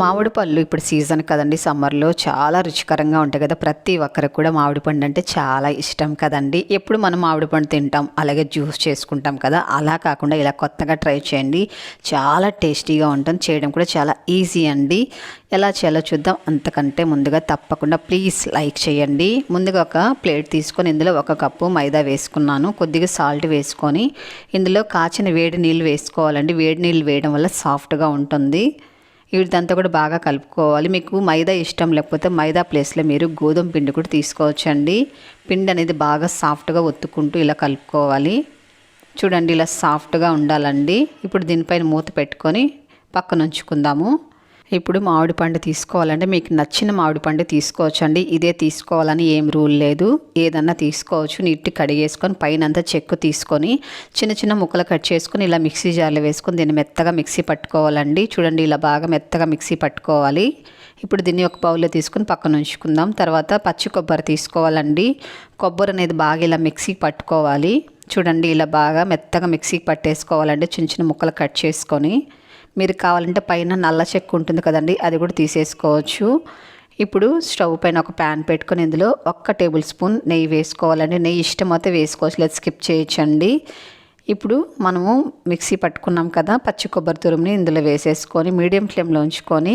మామిడి పళ్ళు ఇప్పుడు సీజన్ కదండి సమ్మర్లో చాలా రుచికరంగా ఉంటాయి కదా. ప్రతి ఒక్కరికి కూడా మామిడి పండు అంటే చాలా ఇష్టం కదండి. ఎప్పుడు మనం మామిడి పండు తింటాం అలాగే జ్యూస్ చేసుకుంటాం కదా. అలా కాకుండా ఇలా కొత్తగా ట్రై చేయండి. చాలా టేస్టీగా ఉంటుంది చేయడం కూడా చాలా ఈజీ అండి. ఎలా చేయాలో చూద్దాం. అంతకంటే ముందుగా తప్పకుండా ప్లీజ్ లైక్ చేయండి. ముందుగా ఒక ప్లేట్ తీసుకొని ఇందులో ఒక కప్పు మైదా వేసుకున్నాను. కొద్దిగా సాల్ట్ వేసుకొని ఇందులో కాచిన వేడి నీళ్ళు వేసుకోవాలండి. వేడి నీళ్ళు వేయడం వల్ల సాఫ్ట్గా ఉంటుంది. వీటిదంతా కూడా బాగా కలుపుకోవాలి. మీకు మైదా ఇష్టం లేకపోతే మైదా ప్లేస్లో మీరు గోధుమ పిండి కూడా తీసుకోవచ్చండి. పిండి అనేది బాగా సాఫ్ట్గా ఒత్తుకుంటూ ఇలా కలుపుకోవాలి. చూడండి ఇలా సాఫ్ట్గా ఉండాలండి. ఇప్పుడు దీనిపైన మూత పెట్టుకొని పక్కన ఉంచుకుందాము. ఇప్పుడు మామిడి పండు తీసుకోవాలంటే మీకు నచ్చిన మామిడి పండు తీసుకోవచ్చండి. ఇదే తీసుకోవాలని ఏం రూల్ లేదు. ఏదన్నా తీసుకోవచ్చు. నీట్గా కడిగేసుకొని పైన అంతా చెక్కు తీసుకొని చిన్న చిన్న ముక్కలు కట్ చేసుకొని ఇలా మిక్సీ జార్లో వేసుకొని దీన్ని మెత్తగా మిక్సీ పట్టుకోవాలండి. చూడండి ఇలా బాగా మెత్తగా మిక్సీ పట్టుకోవాలి. ఇప్పుడు దీన్ని ఒక బౌల్లో తీసుకుని పక్కన ఉంచుకుందాం. తర్వాత పచ్చి కొబ్బరి తీసుకోవాలండి. కొబ్బరి అనేది బాగా ఇలా మిక్సీ పట్టుకోవాలి. చూడండి ఇలా బాగా మెత్తగా మిక్సీకి పట్టేసుకోవాలండి. చిన్న చిన్న ముక్కలు కట్ చేసుకొని మీరు కావాలంటే పైన నల్ల చెక్కు ఉంటుంది కదండి అది కూడా తీసేసుకోవచ్చు. ఇప్పుడు స్టవ్ పైన ఒక ప్యాన్ పెట్టుకొని ఇందులో ఒక్క టేబుల్ స్పూన్ నెయ్యి వేసుకోవాలండి. నెయ్యి ఇష్టం అయితే వేసుకోవచ్చు లేదా స్కిప్ చేయొచ్చండి. ఇప్పుడు మనము మిక్సీ పట్టుకున్నాం కదా పచ్చి కొబ్బరి తురుముని ఇందులో వేసేసుకొని మీడియం ఫ్లేమ్లో ఉంచుకొని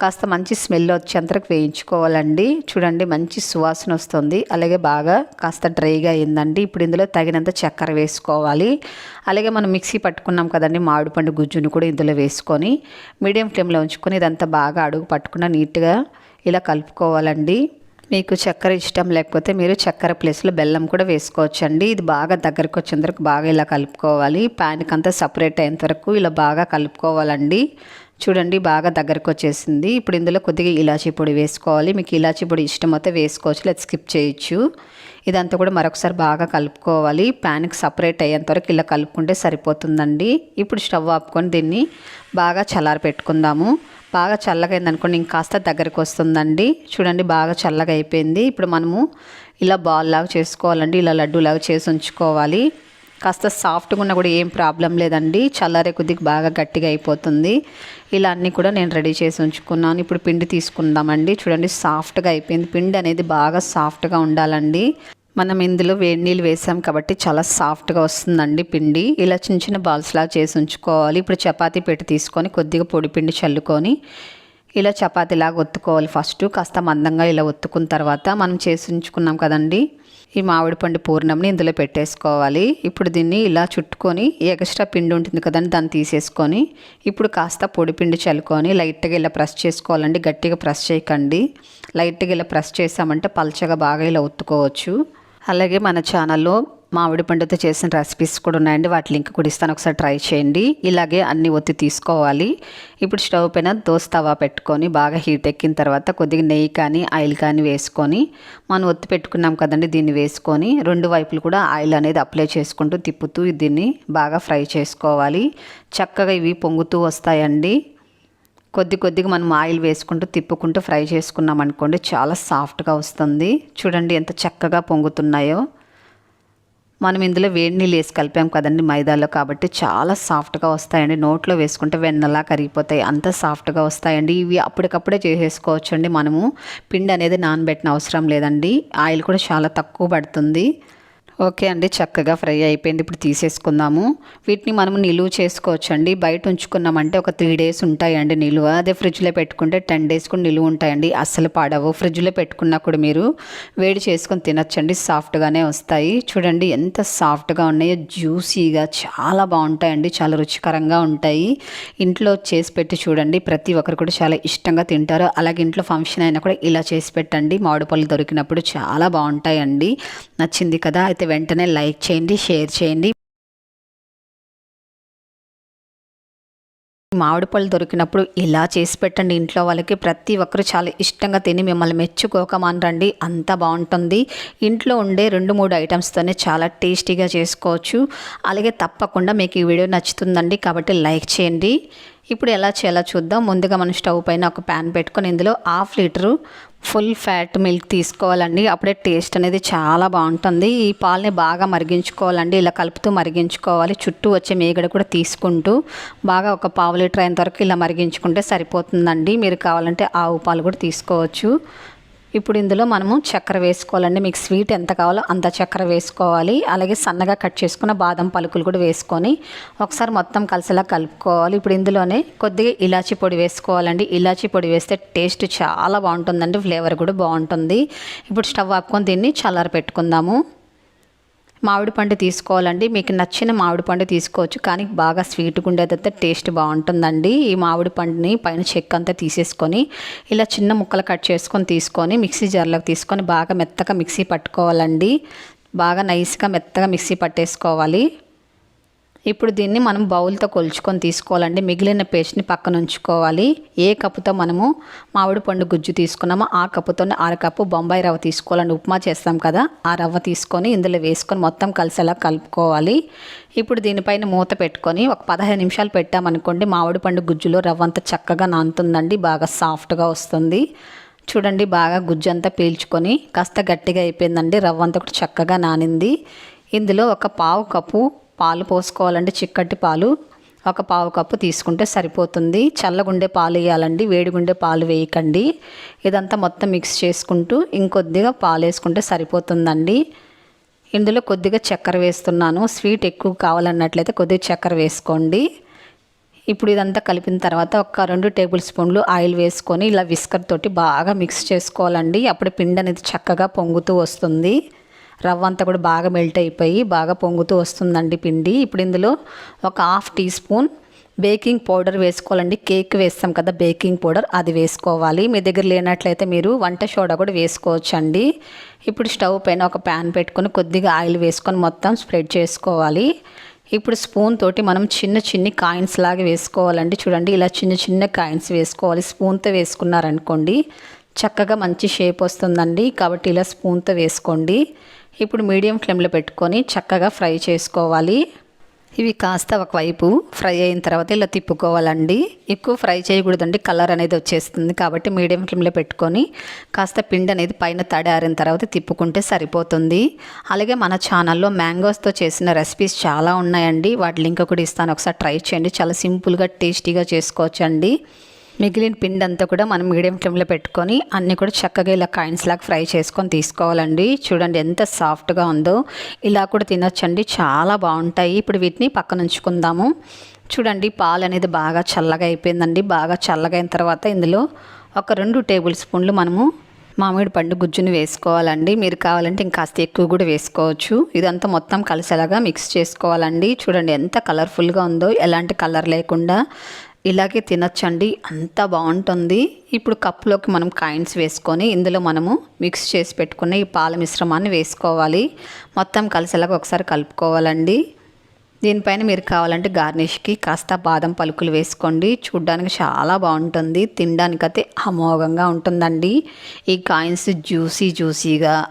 కాస్త మంచి స్మెల్ వచ్చేంతరకు వేయించుకోవాలండి. చూడండి మంచి సువాసన వస్తుంది. అలాగే బాగా కాస్త డ్రైగా అయిందండి. ఇప్పుడు ఇందులో తగినంత చక్కెర వేసుకోవాలి. అలాగే మనం మిక్సీ పట్టుకున్నాం కదండి మామిడిపండు గుజ్జును కూడా ఇందులో వేసుకొని మీడియం ఫ్లేమ్లో ఉంచుకొని ఇదంతా బాగా అడుగు పట్టుకున్న నీట్గా ఇలా కలుపుకోవాలండి. మీకు చక్కెర ఇష్టం లేకపోతే మీరు చక్కెర ప్లేస్లో బెల్లం కూడా వేసుకోవచ్చండి. ఇది బాగా దగ్గరకు వచ్చేంత వరకు బాగా ఇలా కలుపుకోవాలి. ప్యాన్కి అంతా సపరేట్ అయ్యేంత వరకు ఇలా బాగా కలుపుకోవాలండి. చూడండి బాగా దగ్గరకు వచ్చేసింది ఇప్పుడు ఇందులో కొద్దిగా ఇలాచీ పొడి వేసుకోవాలి. మీకు ఇలాచీ పొడి ఇష్టమైతే వేసుకోవచ్చు లేదా స్కిప్ చేయొచ్చు. ఇదంతా కూడా మరొకసారి బాగా కలుపుకోవాలి. ప్యాన్కి సపరేట్ అయ్యేంత వరకు ఇలా కలుపుకుంటే సరిపోతుందండి. ఇప్పుడు స్టవ్ ఆపుకొని దీన్ని బాగా చల్లారి పెట్టుకుందాము. బాగా చల్లగా అయిందనుకోండి ఇంకాస్త దగ్గరకు వస్తుందండి చూడండి బాగా చల్లగా అయిపోయింది ఇప్పుడు మనము ఇలా బాల్ లాగా చేసుకోవాలండి. ఇలా లడ్డు లాగా చేసి ఉంచుకోవాలి. కాస్త సాఫ్ట్గా ఉన్నా కూడా ఏం ప్రాబ్లం లేదండి. చల్లారే కొద్దిగా బాగా గట్టిగా అయిపోతుంది. ఇలా అన్నీ కూడా నేను రెడీ చేసి ఉంచుకున్నాను. ఇప్పుడు పిండి తీసుకుందామండి. చూడండి సాఫ్ట్గా అయిపోయింది. పిండి అనేది బాగా సాఫ్ట్గా ఉండాలండి. మనం ఇందులో వేడి నీళ్ళు వేసాం కాబట్టి చాలా సాఫ్ట్గా వస్తుందండి పిండి. ఇలా చిన్న చిన్న బాల్స్లా చేసి ఉంచుకోవాలి. ఇప్పుడు చపాతీ పెట్టి తీసుకొని కొద్దిగా పొడి పిండి చల్లుకొని ఇలా చపాతీలాగా ఒత్తుకోవాలి ఫస్ట్. కాస్త మందంగా ఇలా ఒత్తుకున్న తర్వాత మనం చేసి ఉంచుకున్నాం కదండి. ఈ మామిడి పండు పూర్ణంని ఇందులో పెట్టేసుకోవాలి. ఇప్పుడు దీన్ని ఇలా చుట్టుకొని ఎక్స్ట్రా పిండి ఉంటుంది కదండి దాన్ని తీసేసుకొని ఇప్పుడు కాస్త పొడి పిండి చల్లుకొని లైట్గా ఇలా ప్రెస్ చేసుకోవాలండి. గట్టిగా ప్రెస్ చేయకండి. లైట్గా ఇలా ప్రెస్ చేసామంటే పల్చగా బాగా ఇలా ఒత్తుకోవచ్చు. అలాగే మన ఛానల్లో మామిడి పండుతో చేసిన రెసిపీస్ కూడా ఉన్నాయండి. వాటి లింక్ కూడా ఇస్తాను. ఒకసారి ట్రై చేయండి. ఇలాగే అన్ని ఒత్తి తీసుకోవాలి. ఇప్పుడు స్టవ్ పైన దోశ తవా పెట్టుకొని బాగా హీట్ ఎక్కిన తర్వాత కొద్దిగా నెయ్యి కానీ ఆయిల్ కానీ వేసుకొని మనం ఒత్తి పెట్టుకున్నాం కదండి దీన్ని వేసుకొని రెండు వైపులు కూడా ఆయిల్ అనేది అప్లై చేసుకుంటూ తిప్పుతూ దీన్ని బాగా ఫ్రై చేసుకోవాలి. చక్కగా ఇవి పొంగుతూ వస్తాయండి. కొద్ది కొద్దిగా మనం ఆయిల్ వేసుకుంటూ తిప్పుకుంటూ ఫ్రై చేసుకున్నాం అనుకోండి చాలా సాఫ్ట్గా వస్తుంది. చూడండి ఎంత చక్కగా పొంగుతున్నాయో. మనం ఇందులో వేడి నీళ్ళు వేసి కలిపాం కదండి మైదాలో కాబట్టి చాలా సాఫ్ట్గా వస్తాయండి. నోట్లో వేసుకుంటే వెన్నలా కరిగిపోతాయి. అంత సాఫ్ట్గా వస్తాయండి. ఇవి అప్పటికప్పుడే చేసేసుకోవచ్చండి మనము. పిండి అనేది నానబెట్టిన అవసరం లేదండి. ఆయిల్ కూడా చాలా తక్కువ పడుతుంది. ఓకే అండి చక్కగా ఫ్రై అయిపోయింది. ఇప్పుడు తీసేసుకుందాము. వీటిని మనం నిలువ చేసుకోవచ్చు అండి బయట ఉంచుకున్నామంటే ఒక త్రీ డేస్ ఉంటాయండి నిలువ. అదే ఫ్రిడ్జ్లో పెట్టుకుంటే టెన్ డేస్ కూడా నిలువ ఉంటాయండి. అస్సలు పాడవు. ఫ్రిడ్జ్లో పెట్టుకున్నా కూడా మీరు వేడి చేసుకొని తినచ్చండి. సాఫ్ట్గానే వస్తాయి. చూడండి ఎంత సాఫ్ట్గా ఉన్నాయో జ్యూసీగా చాలా బాగుంటాయండి. చాలా రుచికరంగా ఉంటాయి. ఇంట్లో చేసి పెట్టి చూడండి. ప్రతి ఒక్కరు కూడా చాలా ఇష్టంగా తింటారు. అలాగే ఇంట్లో ఫంక్షన్ అయినా కూడా ఇలా చేసి పెట్టండి. మామిడి పళ్ళు దొరికినప్పుడు చాలా బాగుంటాయండి. నచ్చింది కదా? అయితే వెంటనే లైక్ చేయండి షేర్ చేయండి. మామిడి పళ్ళు దొరికినప్పుడు ఇలా చేసి పెట్టండి. ఇంట్లో వాళ్ళకి ప్రతి ఒక్కరు చాలా ఇష్టంగా తిని మిమ్మల్ని మెచ్చుకోకమానరండి అంత బాగుంటుంది. ఇంట్లో ఉండే రెండు మూడు ఐటమ్స్తోనే చాలా టేస్టీగా చేసుకోవచ్చు. అలాగే తప్పకుండా మీకు ఈ వీడియో నచ్చుతుందండి కాబట్టి లైక్ చేయండి. ఇప్పుడు ఎలా చేయాలో చూద్దాం. ముందుగా మనం స్టవ్ పైన ఒక ప్యాన్ పెట్టుకొని ఇందులో half litre full fat milk తీసుకోవాలండి. అప్పుడే టేస్ట్ అనేది చాలా బాగుంటుంది. ఈ పాలని బాగా మరిగించుకోవాలండి. ఇలా కలుపుతూ మరిగించుకోవాలి. చుట్టూ వచ్చే మేగడ కూడా తీసుకుంటూ బాగా ఒక పావు లీటర్ అయిన వరకు ఇలా మరిగించుకుంటే సరిపోతుందండి. మీరు కావాలంటే ఆవు పాలు కూడా తీసుకోవచ్చు. ఇప్పుడు ఇందులో మనము చక్కెర వేసుకోవాలండి. మీకు స్వీట్ ఎంత కావాలో అంత చక్కెర వేసుకోవాలి. అలాగే సన్నగా కట్ చేసుకున్న బాదం పలుకులు కూడా వేసుకొని ఒకసారి మొత్తం కలిసేలా కలుపుకోవాలి. ఇప్పుడు ఇందులోనే కొద్దిగా ఇలాచీ పొడి వేసుకోవాలండి. ఇలాచీ పొడి వేస్తే టేస్ట్ చాలా బాగుంటుందండి. ఫ్లేవర్ కూడా బాగుంటుంది. ఇప్పుడు స్టవ్ ఆపుకొని దీన్ని చల్లార పెట్టుకుందాము మామిడి పండు తీసుకోవాలండి. మీకు నచ్చిన మామిడి పండు తీసుకోవచ్చు. కానీ బాగా స్వీట్గా ఉండేదైతే టేస్ట్ బాగుంటుందండి. ఈ మామిడి పండుని పైన చెక్క అంతా తీసేసుకొని ఇలా చిన్న ముక్కలు కట్ చేసుకొని తీసుకొని మిక్సీ జార్లోకి తీసుకొని బాగా మెత్తగా మిక్సీ పట్టుకోవాలండి. బాగా నైస్గా మెత్తగా మిక్సీ పట్టేసుకోవాలి. ఇప్పుడు దీన్ని మనం బౌల్తో కొలుచుకొని తీసుకోవాలండి. మిగిలిన పేస్ట్ని పక్కన ఉంచుకోవాలి. ఏ కప్పుతో మనము మామిడి పండు గుజ్జు తీసుకున్నామో ఆ కప్పుతోనే అర కప్పు బొంబాయి రవ్వ తీసుకోవాలండి. ఉప్మా చేస్తాం కదా ఆ రవ్వ తీసుకొని ఇందులో వేసుకొని మొత్తం కలిసేలా కలుపుకోవాలి. ఇప్పుడు దీనిపైన మూత పెట్టుకొని ఒక పదహైదు నిమిషాలు పెట్టామనుకోండి మామిడి పండు గుజ్జులో రవ్వ అంతా చక్కగా నానుతుందండి బాగా సాఫ్ట్గా వస్తుంది. చూడండి బాగా గుజ్జు అంతా పీల్చుకొని కాస్త గట్టిగా అయిపోయిందండి. రవ్వ అంతా కూడా చక్కగా నానింది. ఇందులో ఒక పావు కప్పు పాలు పోసుకోవాలండి చిక్కటి పాలు ఒక పావు కప్పు తీసుకుంటే సరిపోతుంది. చల్లగుండే పాలు వేయాలండి వేడిగుండే పాలు వేయకండి. ఇదంతా మొత్తం మిక్స్ చేసుకుంటూ ఇంకొద్దిగా పాలు వేసుకుంటే సరిపోతుందండి. ఇందులో కొద్దిగా చక్కెర వేస్తున్నాను. స్వీట్ ఎక్కువ కావాలన్నట్లయితే కొద్దిగా చక్కెర వేసుకోండి. ఇప్పుడు ఇదంతా కలిపిన తర్వాత ఒక రెండు టేబుల్ స్పూన్లు ఆయిల్ వేసుకొని ఇలా విస్కర్ తోటి బాగా మిక్స్ చేసుకోవాలండి. అప్పుడు పిండి అనేది చక్కగా పొంగుతూ వస్తుంది. రవ్వ అంతా కూడా బాగా మెల్ట్ అయిపోయి బాగా పొంగుతూ వస్తుందండి పిండి. ఇప్పుడు ఇందులో ఒక half tea spoon baking powder వేసుకోవాలండి. కేక్ వేస్తాం కదా బేకింగ్ పౌడర్ అది వేసుకోవాలి. మీ దగ్గర లేనట్లయితే మీరు వంట సోడా కూడా వేసుకోవచ్చు అండి ఇప్పుడు స్టవ్ పైన ఒక ప్యాన్ పెట్టుకొని కొద్దిగా ఆయిల్ వేసుకొని మొత్తం స్ప్రెడ్ చేసుకోవాలి. ఇప్పుడు స్పూన్ తోటి మనం చిన్న చిన్ని కాయిన్స్ లాగా వేసుకోవాలండి. చూడండి ఇలా చిన్న చిన్న కాయిన్స్ వేసుకోవాలి. స్పూన్తో వేసుకున్నారనుకోండి చక్కగా మంచి షేప్ వస్తుందండి. కాబట్టి ఇలా స్పూన్తో వేసుకోండి. ఇప్పుడు మీడియం ఫ్లేమ్లో పెట్టుకొని చక్కగా ఫ్రై చేసుకోవాలి. ఇవి కాస్త ఒకవైపు ఫ్రై అయిన తర్వాత ఇలా తిప్పుకోవాలండి. ఎక్కువ ఫ్రై చేయకూడదండి కలర్ అనేది వచ్చేస్తుంది కాబట్టి మీడియం ఫ్లేమ్లో పెట్టుకొని కాస్త పిండి అనేది పైన తడారిన తర్వాత తిప్పుకుంటే సరిపోతుంది. అలాగే మన ఛానల్లో మ్యాంగోస్తో చేసిన రెసిపీస్ చాలా ఉన్నాయండి. వాటి లింక్ కూడా ఇస్తాను. ఒకసారి ట్రై చేయండి. చాలా సింపుల్గా టేస్టీగా చేసుకోవచ్చండి. మిగిలిన పిండి అంతా కూడా మనం మీడియం ఫ్లేమ్లో పెట్టుకొని అన్నీ కూడా చక్కగా ఇలా కాయిన్స్ లాగా ఫ్రై చేసుకొని తీసుకోవాలండి. చూడండి ఎంత సాఫ్ట్గా ఉందో. ఇలా కూడా తినొచ్చండి. చాలా బాగుంటాయి. ఇప్పుడు వీటిని పక్కన ఉంచుకుందాము. చూడండి పాలు అనేది బాగా చల్లగా అయిపోయిందండి. బాగా చల్లగా అయిన తర్వాత ఇందులో ఒక రెండు టేబుల్ స్పూన్లు మనము మామిడి పండు గుజ్జుని వేసుకోవాలండి. మీరు కావాలంటే ఇంకాస్త ఎక్కువ కూడా వేసుకోవచ్చు. ఇదంతా మొత్తం కలిసేలాగా మిక్స్ చేసుకోవాలండి. చూడండి ఎంత కలర్ఫుల్గా ఉందో. ఎలాంటి కలర్ లేకుండా ఇలాగే తినచ్చండి. అంత బాగుంటుంది. ఇప్పుడు కప్పులోకి మనం కాయిన్స్ వేసుకొని ఇందులో మనము మిక్స్ చేసి పెట్టుకున్న ఈ పాల మిశ్రమాన్ని వేసుకోవాలి. మొత్తం కలిసేలాగా ఒకసారి కలుపుకోవాలండి. దీనిపైన మీరు కావాలంటే గార్నిష్కి కాస్త బాదం పలుకులు వేసుకోండి. చూడ్డానికి చాలా బాగుంటుంది. తినడానికైతే అమోఘంగా ఉంటుందండి. ఈ కాయిన్స్ జ్యూసీ జ్యూసీగా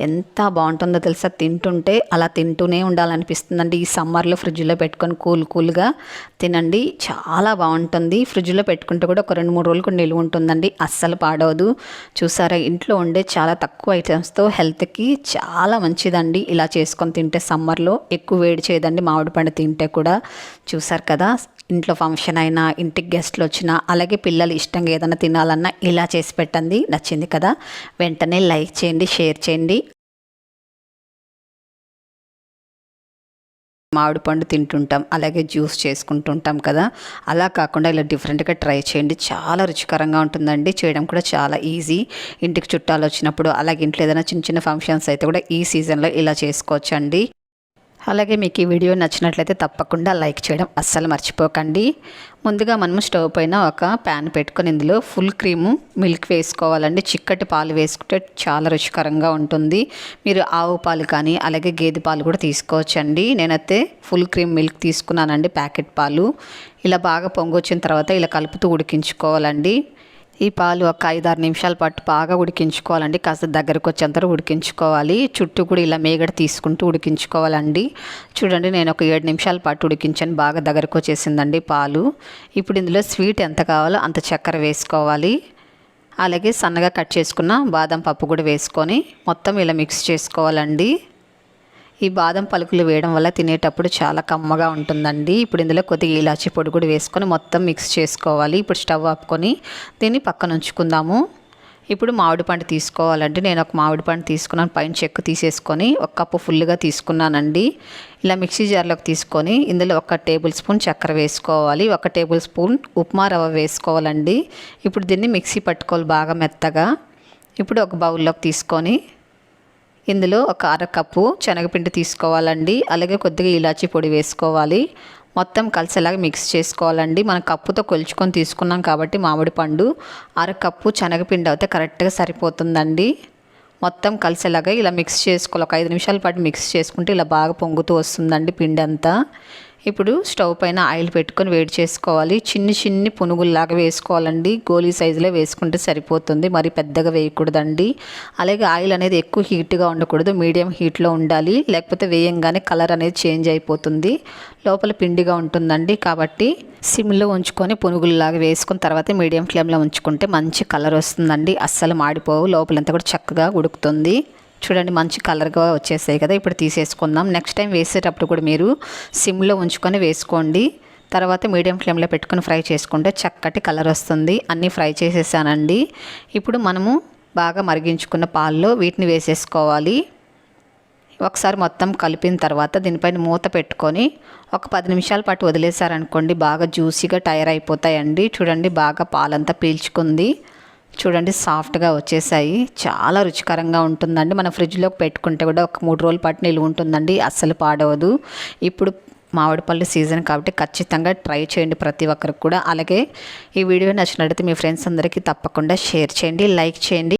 ఎంత బాగుంటుందో తెలుసా? తింటుంటే అలా తింటూనే ఉండాలనిపిస్తుందండి. ఈ సమ్మర్లో ఫ్రిడ్జ్లో పెట్టుకొని కూల్ కూల్గా తినండి. చాలా బాగుంటుంది. ఫ్రిడ్జ్లో పెట్టుకుంటే కూడా ఒక రెండు మూడు రోజులకు నిలువ ఉంటుందండి. అస్సలు పాడవదు. చూసారా? ఇంట్లో ఉండే చాలా తక్కువ ఐటమ్స్తో హెల్త్కి చాలా మంచిదండి. ఇలా చేసుకొని తింటే సమ్మర్లో ఎక్కువ వేడి చేయదండి. మామిడి పండు తింటే కూడా. చూసారు కదా? ఇంట్లో ఫంక్షన్ అయినా ఇంటికి గెస్ట్లు వచ్చినా అలాగే పిల్లలు ఇష్టంగా ఏదైనా తినాలన్నా ఇలా చేసి పెట్టండి. నచ్చింది కదా? వెంటనే లైక్ చేయండి షేర్ చేయండి. మామిడి పండు తింటుంటాం అలాగే జ్యూస్ చేసుకుంటుంటాం కదా. అలా కాకుండా ఇలా డిఫరెంట్గా ట్రై చేయండి. చాలా రుచికరంగా ఉంటుందండి. చేయడం కూడా చాలా ఈజీ. ఇంటికి చుట్టాలు వచ్చినప్పుడు అలాగే ఇంట్లో ఏదైనా చిన్న చిన్న ఫంక్షన్స్ అయితే కూడా ఈ సీజన్లో ఇలా చేసుకోవచ్చండి. అలాగే మీకు ఈ వీడియో నచ్చినట్లయితే తప్పకుండా లైక్ చేయడం అస్సలు మర్చిపోకండి. ముందుగా మనం స్టవ్ పైన ఒక ప్యాన్ పెట్టుకొని ఇందులో ఫుల్ క్రీము మిల్క్ వేసుకోవాలండి. చిక్కటి పాలు వేసుకుంటే చాలా రుచికరంగా ఉంటుంది. మీరు ఆవు పాలు కానీ అలాగే గేదె పాలు కూడా తీసుకోవచ్చండి. నేనైతే ఫుల్ క్రీమ్ మిల్క్ తీసుకున్నానండి ప్యాకెట్ పాలు. ఇలా బాగా పొంగొచ్చిన తర్వాత ఇలా కలుపుతూ ఉడికించుకోవాలండి. ఈ పాలు ఒక ఐదారు నిమిషాల పాటు బాగా ఉడికించుకోవాలండి. కాస్త దగ్గరకు వచ్చేంత ఉడికించుకోవాలి. చుట్టూ కూడా ఇలా మేగడ తీసుకుంటూ ఉడికించుకోవాలండి. చూడండి నేను ఒక ఏడు నిమిషాల పాటు ఉడికించాను. బాగా దగ్గరకు వచ్చేసిందండి పాలు. ఇప్పుడు ఇందులో స్వీట్ ఎంత కావాలో అంత చక్కెర వేసుకోవాలి. అలాగే సన్నగా కట్ చేసుకున్న బాదం పప్పు కూడా వేసుకొని మొత్తం ఇలా మిక్స్ చేసుకోవాలండి. ఈ బాదం పలుకులు వేయడం వల్ల తినేటప్పుడు చాలా కమ్మగా ఉంటుందండి. ఇప్పుడు ఇందులో కొద్దిగా ఇలాచీ పొడి కూడా వేసుకొని మొత్తం మిక్స్ చేసుకోవాలి. ఇప్పుడు స్టవ్ ఆపుకొని దీన్ని పక్కన ఉంచుకుందాము. ఇప్పుడు మామిడి పండు తీసుకోవాలంటే నేను ఒక మామిడి పండు తీసుకున్నాను. పైన చెక్కు తీసేసుకొని ఒక కప్పు ఫుల్గా తీసుకున్నానండి. ఇలా మిక్సీ జార్లోకి తీసుకొని ఇందులో ఒక టేబుల్ స్పూన్ చక్కెర వేసుకోవాలి. ఒక టేబుల్ స్పూన్ ఉప్మా రవ్వ వేసుకోవాలండి. ఇప్పుడు దీన్ని మిక్సీ పట్టుకోవాలి బాగా మెత్తగా. ఇప్పుడు ఒక బౌల్లోకి తీసుకొని ఇందులో ఒక అర కప్పు శనగపిండి తీసుకోవాలండి అలాగే కొద్దిగా ఇలాచీ పొడి వేసుకోవాలి. మొత్తం కలిసేలాగా మిక్స్ చేసుకోవాలండి. మనం కప్పుతో కొలుచుకొని తీసుకున్నాం కాబట్టి మామిడి పండు అర కప్పు శనగపిండి అయితే కరెక్ట్గా సరిపోతుందండి. మొత్తం కలిసేలాగా ఇలా మిక్స్ చేసుకోవాలి. ఒక ఐదు నిమిషాల పాటు మిక్స్ చేసుకుంటే ఇలా బాగా పొంగుతూ వస్తుందండి పిండి అంతా. ఇప్పుడు స్టవ్ పైన ఆయిల్ పెట్టుకొని వేడి చేసుకోవాలి. చిన్ని చిన్ని పునుగుల్లాగా వేసుకోవాలండి. గోలీ సైజులో వేసుకుంటే సరిపోతుంది. మరి పెద్దగా వేయకూడదండి. అలాగే ఆయిల్ అనేది ఎక్కువ హీట్గా ఉండకూడదు. మీడియం హీట్లో ఉండాలి. లేకపోతే వేయంగానే కలర్ అనేది చేంజ్ అయిపోతుంది. లోపల పిండిగా ఉంటుందండి. కాబట్టి సిమ్లో ఉంచుకొని పునుగుల్లాగా వేసుకున్న తర్వాత మీడియం ఫ్లేమ్లో ఉంచుకుంటే మంచి కలర్ వస్తుందండి. అస్సలు మాడిపోవు. లోపలంతా కూడా చక్కగా ఉడుకుతుంది. చూడండి మంచి కలర్గా వచ్చేసాయి కదా ఇప్పుడు తీసేసుకుందాం. నెక్స్ట్ టైం వేసేటప్పుడు కూడా మీరు సిమ్లో ఉంచుకొని వేసుకోండి. తర్వాత మీడియం ఫ్లేమ్లో పెట్టుకొని ఫ్రై చేసుకుంటే చక్కటి కలర్ వస్తుంది. అన్నీ ఫ్రై చేసేసానండి. ఇప్పుడు మనము బాగా మరిగించుకున్న పాల్లో వీటిని వేసేసుకోవాలి. ఒకసారి మొత్తం కలిపిన తర్వాత దీనిపైన మూత పెట్టుకొని ఒక పది నిమిషాల పాటు వదిలేసారనుకోండి బాగా జ్యూసీగా టైర్ అయిపోతాయండి. చూడండి బాగా పాలంతా పీల్చుకుంది. చూడండి సాఫ్ట్గా వచ్చేసాయి. చాలా రుచికరంగా ఉంటుందండి. మన ఫ్రిడ్జ్లోకి పెట్టుకుంటే కూడా ఒక మూడు రోజుల పాటు నిలువ ఉంటుందండి. అస్సలు పాడవదు. ఇప్పుడు మామిడి పళ్ళు సీజన్ కాబట్టి ఖచ్చితంగా ట్రై చేయండి ప్రతి ఒక్కరికి కూడా. అలాగే ఈ వీడియో నచ్చినట్లయితే మీ ఫ్రెండ్స్ అందరికీ తప్పకుండా షేర్ చేయండి లైక్ చేయండి.